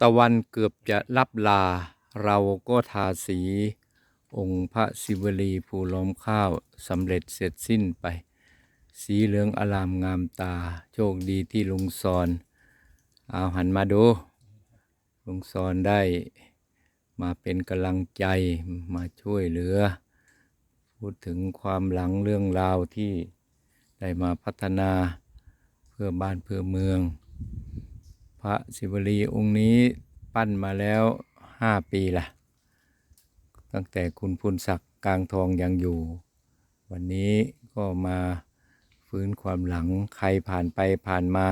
ตะวันเกือบจะลับลา เราก็ทาสี องค์พระศิวลีภูล้อมข้าวสำเร็จเสร็จสิ้นไป สีเหลืองอลามงามตา โชคดีที่ลุงซอน เอาหันมาดู ลุงซอนได้มาเป็นกำลังใจมาช่วยเหลือ พูดถึงความหลังเรื่องราวที่ได้มาพัฒนาเพื่อบ้านเพื่อเมือง พระศิวลีองค์นี้ปั้นมาแล้วห้าปีละตั้งแต่คุณพุนศักดิ์กลางทองยังอยู่ วันนี้ก็มาฟื้นความหลังใครผ่านไปผ่านมา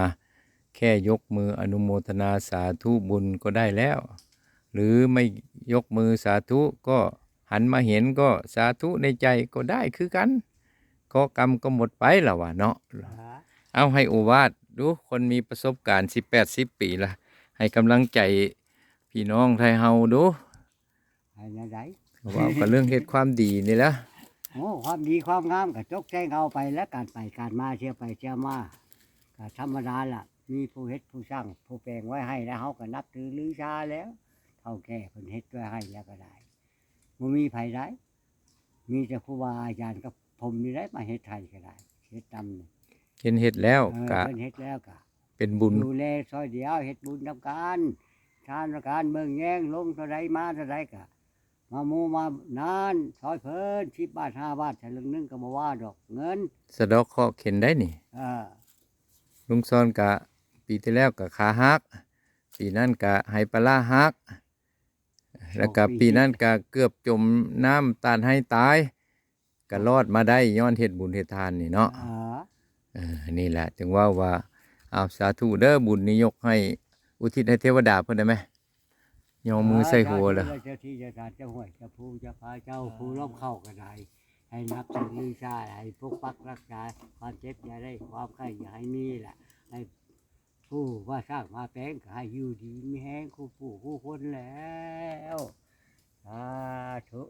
แค่ยกมืออนุโมทนาสาธุบุญก็ได้แล้ว หรือไม่ยกมือสาธุก็หันมาเห็นก็สาธุในใจก็ได้คือกันก็กรรมก็หมดไปแล้ววะเนาะเอาให้โอวาด ดูคนมีประสบการณ์สิบแปดสิบปีละให้กำลังใจพี่น้องไทยเฮาดูให้แนวใดว่าก็เรื่องเหตุความดีนี่แหละโอ้ความดีความงามก็จกแจ้งเอาไปและการไปการมาเชื่อไปเชื่อมาก็ธรรมดาล่ะ มีผู้เฮ็ดผู้สร้างผู้แปลงไว้ให้แล้วเฮาก็นับถือลือชาแล้วเท่าแก่เพิ่นเฮ็ดไว้ให้แล้วก็ได้บ่มีไผได้มีแต่ครูบาอาจารย์กับผมนี่ได้มาเฮ็ดไทยก็ได้เฮ็ดตำนี่ เห็นเฮ็ดแล้วเออกะเพิ่นเฮ็ดแล้วก็เป็นบุญดูแลซอยเดียวเฮ็ดบุญทำการทานประการเมืองแย่งลงเท่าใดมาเท่าใดก็มาหมู่มานานซอยเพิ่น10บาท5บาทฉลึงหนึงก็บ่ว่าดอกเงิน สะเดอกเคราะห์เข็นได้นี่ เออลุงซอนกะ ปีที่แล้วกะขาหัก ปีนั้นกะไฮปลาร้าหัก แล้วก็ปีนั้นกะเกือบจมน้ำตานให้ตายก็รอดมาได้ย้อนเฮ็ดบุญเฮ็ดทานนี่เนาะ เออเออ นี่แหละจึงว่าว่าเอาสาธุเด้อบุญนิยกให้อุทิศให้เทวดาเพื่อนได้ไหมยองมือใส่หัวเลยเจ้าที่จะาางเจ้าห่วยจะผู้จะพาเจ้าผู้ร่มเข้ากันได้ให้นับถือชาให้พวกปักรักษาความเจ็บอย่าได้ความไข้อย่าให้มีแหละให้ผู้ว่าสร้างมาแป้งก็ให้อยู่ดีมีแห้งคู่ผู้คู่คนแล้วสาธุ